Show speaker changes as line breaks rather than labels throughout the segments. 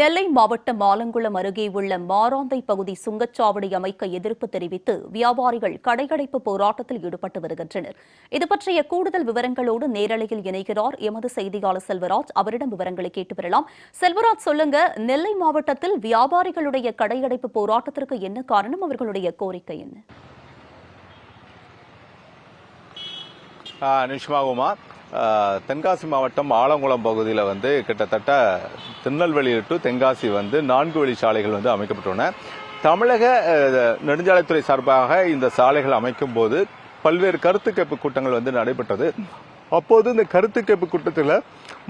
நெல்லை மாவட்டம் ஆலங்குளம் அருகே உள்ள மாராந்தை பகுதி சுங்கச்சாவடி அமைக்க எதிர்ப்பு தெரிவித்து வியாபாரிகள் கடையடைப்பு போராட்டத்தில் ஈடுபட்டு வருகின்றனர். இது பற்றிய கூடுதல் விவரங்களோடு நேரலையில் இணைகிறார் எமது செய்தியாளர் செல்வராஜ். அவரிடம் விவரங்களை கேட்டு பெறலாம். செல்வராஜ் சொல்லுங்க நெல்லை மாவட்டத்தில் வியாபாரிகளுடைய கடையடைப்பு போராட்டத்திற்கு என்ன காரணம்? அவர்களுடைய கோரிக்கை என்ன?
தென்காசி மாவட்டம் ஆலங்குளம் பகுதியில் வந்து கிட்டத்தட்ட திருநெல்வேலி டு தென்காசி வந்து நான்கு வழி சாலைகள் வந்து அமைக்கப்பட்டுள்ளன. தமிழக நெடுஞ்சாலைத்துறை சார்பாக இந்த சாலைகள் அமைக்கும் போது பல்வேறு கருத்து கேட்பு கூட்டங்கள் வந்து நடைபெற்றது. அப்போது இந்த கருத்து கேட்பு கூட்டத்தில்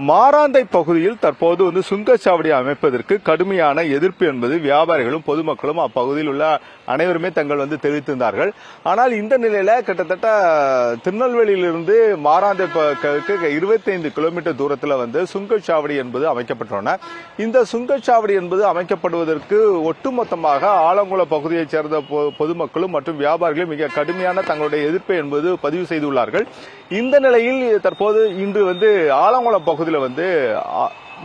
மாராந்தை பகுதியில் தற்போது வந்து சுங்கச்சாவடி அமைப்பதற்கு கடுமையான எதிர்ப்பு என்பது வியாபாரிகளும் பொதுமக்களும் அப்பகுதியில் உள்ள அனைவருமே தங்கள் வந்து தெரிவித்திருந்தார்கள். ஆனால் இந்த நிலையில கிட்டத்தட்ட திருநெல்வேலியிலிருந்து மாராந்தை இருபத்தைந்து கிலோமீட்டர் தூரத்தில் வந்து சுங்கச்சாவடி என்பது அமைக்கப்பட்டுள்ளன. இந்த சுங்கச்சாவடி என்பது அமைக்கப்படுவதற்கு ஒட்டுமொத்தமாக ஆலங்குள பகுதியைச் சேர்ந்த பொ- பொதுமக்களும் மற்றும் வியாபாரிகளும் மிக கடுமையான தங்களுடைய எதிர்ப்பை என்பது பதிவு செய்துள்ளார்கள். இந்த நிலையில் தற்போது இன்று வந்து ஆலங்குளம் பகுதியில் வந்து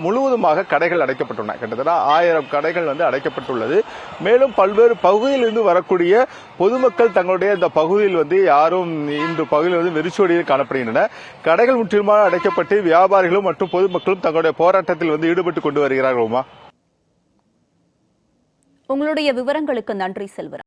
முழுவதுமாக கடைகள் அடைக்கப்பட்டுள்ளன. கிட்டத்தட்ட ஆயிரம் கடைகள் வந்து அடைக்கப்பட்டுள்ளது. மேலும் பல்வேறு பகுதியிலிருந்து வரக்கூடிய பொதுமக்கள் தங்களுடைய இந்த பகுதியில் வந்து யாரும் இன்று பகுதியில் வந்து வெறிச்சோடியில் காணப்படுகின்றன. கடைகள் முற்றிலுமாக அடைக்கப்பட்டு வியாபாரிகளும் மற்றும் பொதுமக்களும் தங்களுடைய போராட்டத்தில் வந்து ஈடுபட்டு கொண்டு வருகிறார்கள்மா?
உங்களுடைய விவரங்களுக்கு நன்றி செல்வரா